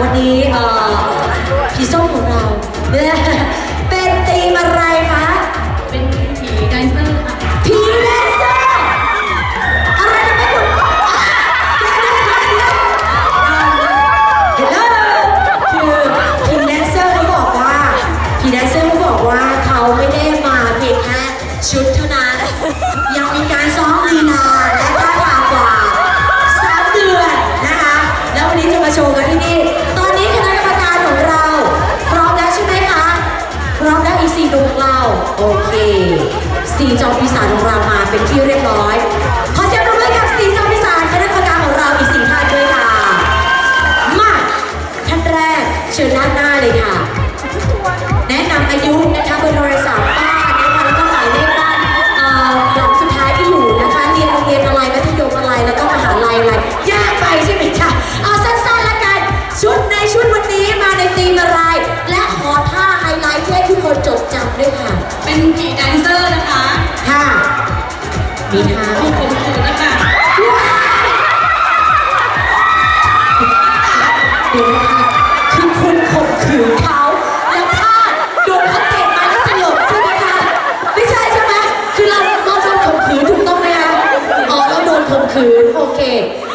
วันนี้ผีส้มของเราเป็นตีมอะไรคะ สีจอปีศาจของรามาเป็นที่เรียก คืนโอเค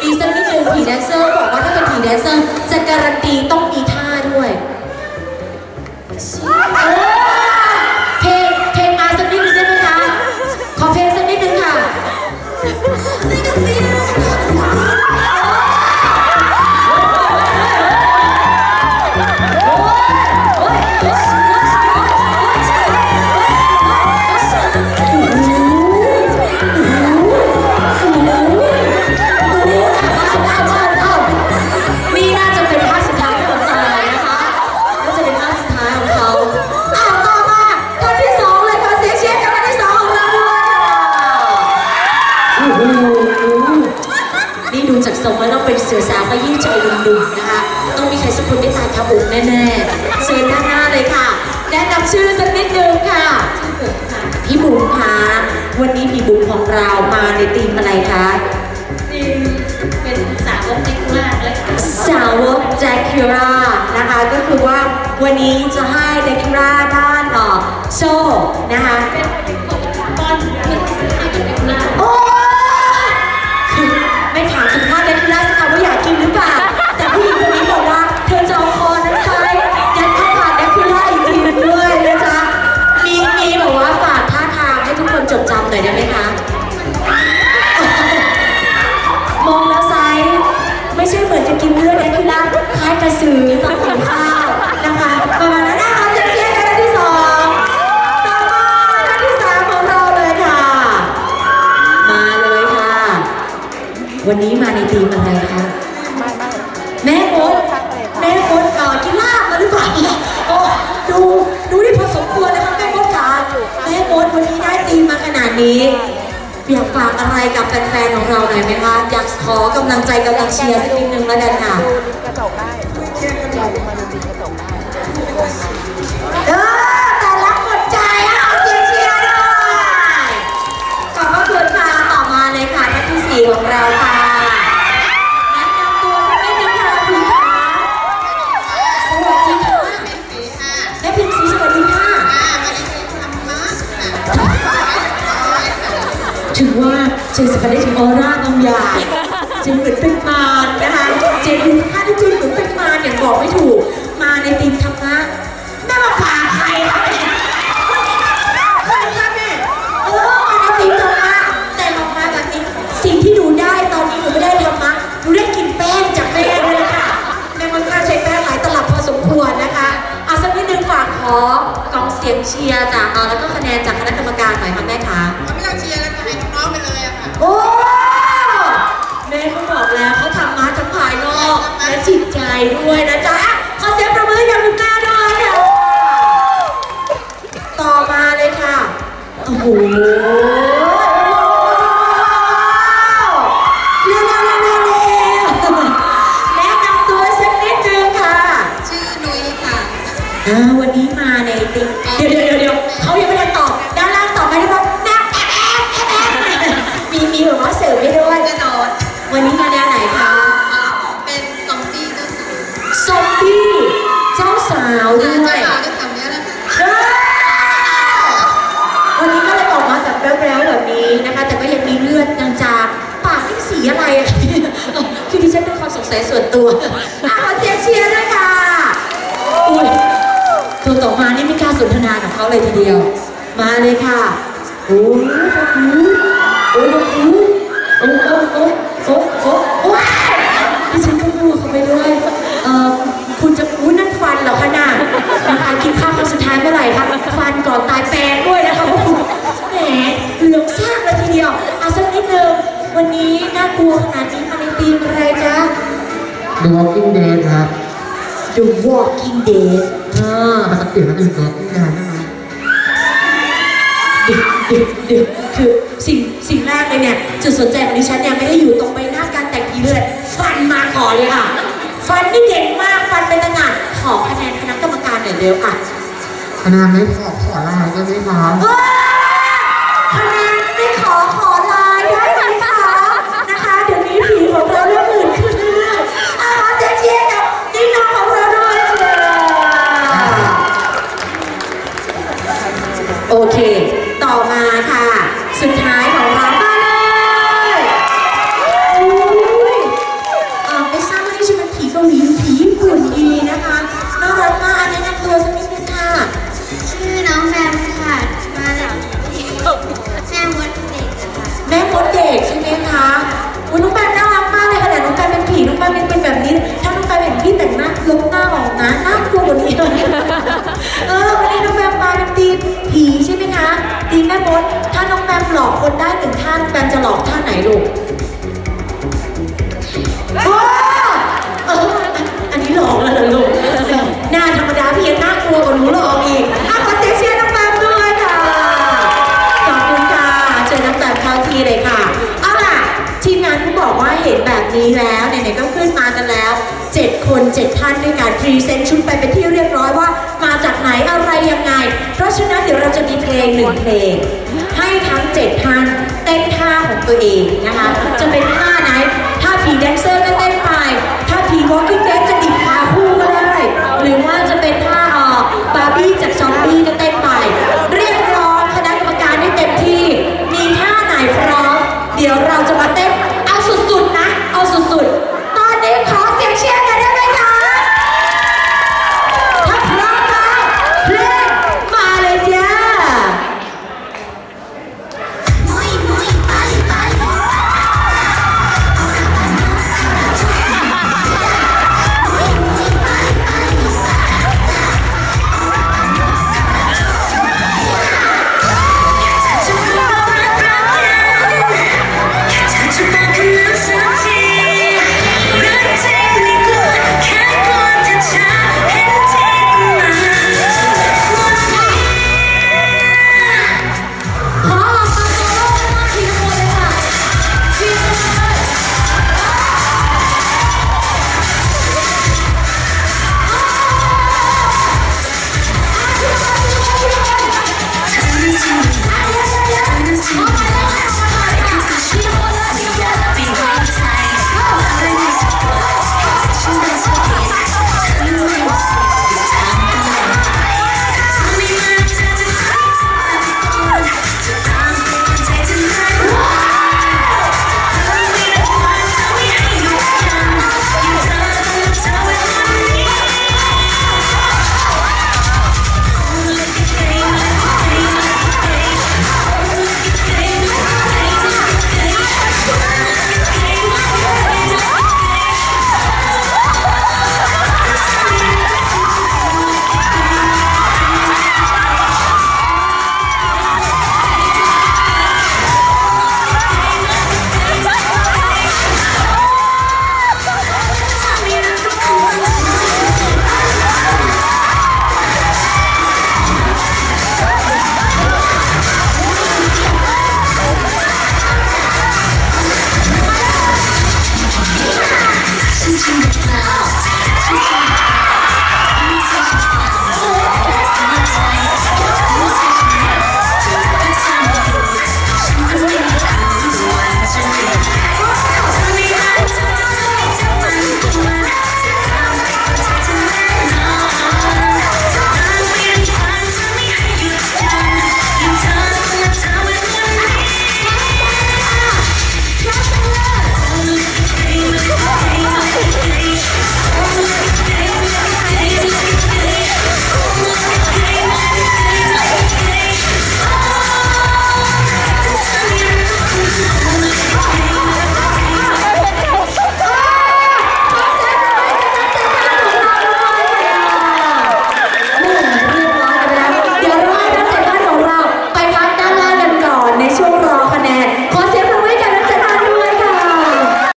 อีกสักนิดนึงผีแดนเซอร์บอกว่าถ้าเป็นผีแดนเซอร์จะการันตีต้องมีท่าด้วย เ็นสือสาวก็ยิ่งใจดุ่มนะคะ ต้องมีใครสักคนได้ตายขาบุกแน่ๆเชิญด้านหน้าเลยค่ะ แนะนำชื่อสักนิดนึงค่ะพี่บุ๋มคะวันนี้พี่บุ๋มของเรามาในธีมอะไรคะธีมเป็นสาวกแจ็คล่เลยสาวแจคิรานะคะ ก็คือว่าวันนี้จะให้แจ็คคิราด้านโซ่นะคะ ได้ไหมคะ มองแล้วไซไม่ใช่เหมือนจะกินเลือดนะที่รักคล้ายกระสือตอนกิข้าวนะคะประมาณนั้นนะคะจะเรียนที่สองต่อมาที่สามของเราเลยค่ะ มาเลยค่ะ วันนี้มาในทีม นี้อยากฝากอะไรกับแฟนๆของเราหน่อยไหมคะอยากขอกำลังใจกำลังเชียร์สักนิดนึงแล้วกันค่ะ จากเอาแล้วก็คะแนนจากคณะกรรมการหน่อยค่ะแม่คะเราไม่ต้องเชียร์แล้วจะให้น้องไปเลยอะค่ะ โอ้แม่เขาบอกแล้วเขาทำมาทั้งภายนอกและจิตใจด้วยนะจ๊ะขอเสียงประมืออย่างลุงก้าด้วยค่ะต่อมาเลยค่ะ โอ้โห สัยส่วนตัวอะขอเสียงเชียร์ด้วยค่ะอุ้ยตัวต่อมานี่ไม่กล้าสนทนากับเขาเลยทีเดียว มาเลยค่ะ โอ้ยโอ้ยโอ้ยโอ้ยโอ้ยโอ้ยโอ้ยโอ้ The Walking Dead ครับ The Walking Dead อ่าปกติมันเป็น Walking Dead ใช่ไหมเดี๋ยวเดี๋ยวเดี๋ยวคือสิ่งสิ่งแรกเลยเนี่ยจุดสนใจของดิฉันเนี่ยไม่ได้อยู่ตรงใบหน้าการแต่งผีเลยฟันมาก่อนเลยค่ะ ฟันนี่เด่นมากฟันเป็นตะงานขอคะแนนคณะกรรมการหน่อยเร็วอะคะแนนไม่พอขอลายได้ไหมครับว้าคะ เลยเออวันนี้น้องแปมมาเป็นทีมผีใช่ไหมคะทีมแม่มดถ้าน้องแปมหลอกคนได้หนึ่งท่าน้องแปมจะหลอกท่าไหนลูกโอ้เอออันนี้หลอกแล้วเหรอลูกหน้าธรรมดาพี่ยังน่ากลัวกว่าหนูหลอกอีกอะขอเสียงเชียร์น้องแปมด้วยค่ะขอบคุณค่ะเชิญน้ำตาลเข้าที่เลยค่ะเอาล่ะทีมงานผู้บอกว่าเห็นแบบนี้แล้วไหนๆก็ขึ้นมากันแล้ว7คน7ท่านด้วยการพรีเซนต์ชุดไปเป็นที่ งหนึ่งเพลง ให้ทั้งเจ็ดท่านเต้นท่าของตัวเองนะคะ จะเป็นท่าไหน ถ้าผีแดนเซอร์ก็เต้นไป ถ้าผีวอล์ก